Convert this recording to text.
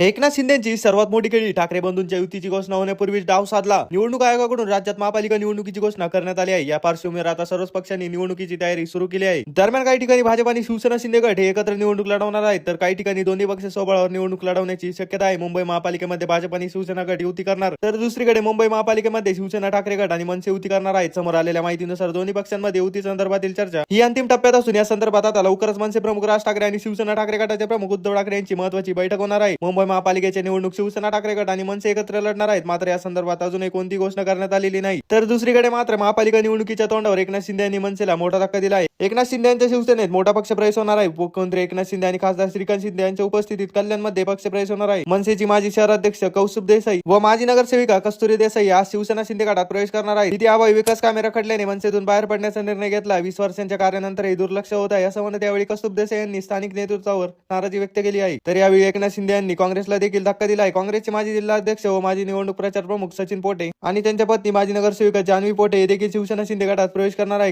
एकनाथ शिंदेची सर्वात मोठी खेळी ठाकरे बंधूंच्या युतीची घोषणा होण्यापूर्वीच डाव साधला. निवडणूक आयोगाकडून राज्यात महापालिका निवडणुकीची घोषणा करण्यात आली आहे. या पार्श्वभूमीवर आता सर्वच पक्षांनी निवडणुकीची तयारी सुरू केली आहे. दरम्यान काही ठिकाणी भाजप आणि शिवसेना शिंदे गट हे एकत्र निवडणूक लढवणार आहेत. तर काही ठिकाणी दोन्ही पक्ष स्वबळावर निवडणूक लढवण्याची शक्यता आहे. मुंबई महापालिकेमध्ये भाजप आणि शिवसेना गट युती करणार. तर दुसरीकडे मुंबई महापालिकेमध्ये शिवसेना ठाकरे गट आणि मनसे युती करणार आहेत. समोर आलेल्या माहितीनुसार दोन्ही पक्षांमध्ये युती संदर्भातील चर्चा ही अंतिम टप्प्यात असून या संदर्भात आता लवकरच मनसे प्रमुख राज ठाकरे आणि शिवसेना ठाकरे गटाचे प्रमुख उद्धव ठाकरे यांची महत्वाची बैठक होणार आहे. मुंबई महापालिकेच्या निवडणूक शिवसेना ठाकरे गट आणि मनसे एकत्र लढणार आहेत. मात्र या संदर्भात अजूनही कोणती घोषणा करण्यात आलेली नाही. तर दुसरीकडे मात्र महापालिका निवडणुकीच्या तोंडावर एकनाथ शिंदे यांनी मनसेला मोठा धक्का दिला आहे. एकनाथ शिंदे यांच्या शिवसेनेत मोठा पक्ष प्रवेश होणार आहे. मुख्यमंत्री एकनाथ शिंदे आणि खासदार श्रीकांत शिंदे यांच्या उपस्थितीत कल्याणमध्ये पक्ष प्रवेश होणार आहे. मनसेची माजी शहराध्यक्ष कौसुब देसाई व माजी नगरसेविका कस्तुरी देसाई आज शिवसेना शिंदे गटात प्रवेश करणार आहे तिथे अभावी विकास कामे रखडल्याने मनसेतून बाहेर पडण्याचा निर्णय घेतला. वीस वर्षांच्या कार्यानंतरही दुर्लक्ष होत आहे असं म्हणत यावेळी कस्तुभ देसाई यांनी स्थानिक नेतृत्वावर नाराजी व्यक्त केली आहे. तर यावेळी एकनाथ शिंदे यांनी काँग्रेसला देखील धक्का दिला आहे काँग्रेसचे माजी जिल्हाध्यक्ष व माजी निवडणूक प्रचार प्रमुख सचिन पोटे आणि त्यांच्या पत्नी माजी नगरसेविका जान्हवी पोटे हे देखील शिवसेना शिंदे गटात प्रवेश करणार आहे